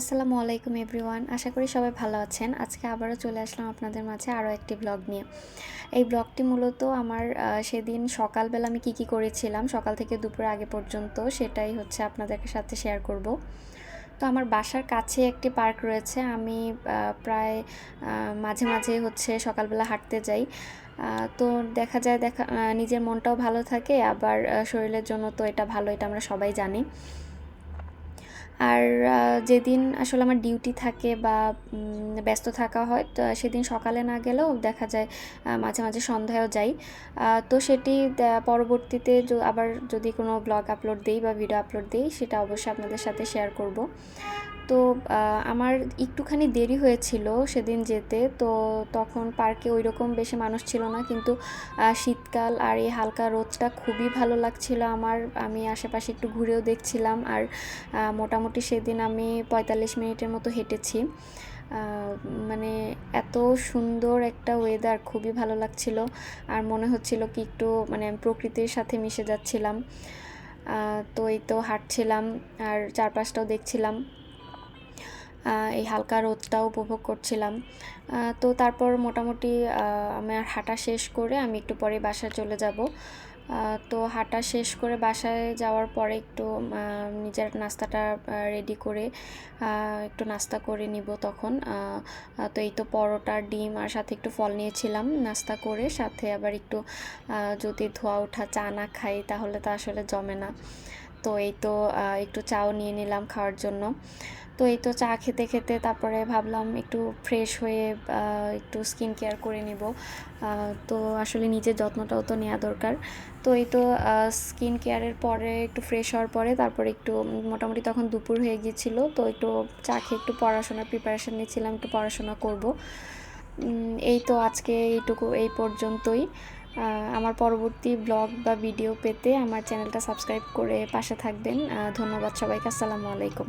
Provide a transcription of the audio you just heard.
আসসালামু আলাইকুম এভরিওয়ান, আশা করি সবাই ভালো আছেন। আজকে আবারও চলে আসলাম আপনাদের মাঝে আরও একটি ব্লগ নিয়ে। এই ব্লগটি মূলত আমার সেদিন সকালবেলা আমি কি কি করেছিলাম, সকাল থেকে দুপুর আগে পর্যন্ত সেটাই হচ্ছে আপনাদের সাথে শেয়ার করব। তো আমার বাসার কাছে একটি পার্ক রয়েছে, আমি প্রায় মাঝে মাঝে হচ্ছে সকালবেলা হাঁটতে যাই। তো দেখা যায় দেখা নিজের মনটাও ভালো থাকে, আবার শরীরের জন্য তো এটা ভালো, এটা আমরা সবাই জানি। আর যেদিন আসলে আমার ডিউটি থাকে বা ব্যস্ত থাকা হয়, তো সেদিন সকালে না গেলেও দেখা যায় মাঝে মাঝে সন্ধ্যায়ও যাই। তো সেটি পরবর্তীতে আবার যদি কোনো ব্লগ আপলোড দিই বা ভিডিও আপলোড দিই, সেটা অবশ্যই আপনাদের সাথে শেয়ার করব। তো আমার একটুখানি দেরি হয়েছিল সেদিন যেতে। তো তখন পার্কে ওই রকম বেশি মানুষ ছিল না। কিন্তু শীতকাল আর এই হালকা রোদটা খুবই ভালো লাগছিল আমার। আমি আশেপাশে একটু ঘুরেও দেখছিলাম আর মোটামুটি সেদিন আমি পঁয়তাল্লিশ মিনিটের মতো হেঁটেছি। মানে এত সুন্দর একটা ওয়েদার খুবই ভালো লাগছিল আর মনে হচ্ছিল কি একটু মানে প্রকৃতির সাথে মিশে যাচ্ছিলাম। তো এই তো হাঁটছিলাম আর চারপাশটাও দেখছিলাম। এই হালকা রোদটাও উপভোগ করছিলাম। তো তারপর মোটামুটি আমার হাঁটা শেষ করে আমি একটু পরে বাসায় চলে যাব। তো হাঁটা শেষ করে বাসায় যাওয়ার পরে একটু নিজের নাস্তাটা রেডি করে একটু নাস্তা করে নিব তখন। তো এই তো পরোটা, ডিম আর সাথে একটু ফল নিয়েছিলাম নাস্তা করে। সাথে আবার একটু যদি ধোয়া ওঠা চা না খাই তাহলে তো আসলে জমে না। তো এই তো একটু চাও নিয়ে নিলাম খাওয়ার জন্য। তো এই তো চা খেতে খেতে তারপরে ভাবলাম একটু ফ্রেশ হয়ে একটু স্কিন কেয়ার করে নিব। তো আসলে নিজের যত্নটাও তো নেওয়া দরকার। তো এই তো স্কিন কেয়ারের পরে একটু ফ্রেশ হওয়ার পরে তারপরে একটু মোটামুটি তখন দুপুর হয়ে গিয়েছিল। তো একটু চা খেয়ে একটু পড়াশোনার প্রিপারেশন নিয়েছিলাম একটু পড়াশোনা করব। এই তো আজকে এইটুকু, এই পর্যন্তই। আমার পরবর্তী ব্লগ বা ভিডিও পেতে আমার চ্যানেলটা সাবস্ক্রাইব করে পাশে থাকবেন। ধন্যবাদ সবাইকে, আসসালামু আলাইকুম।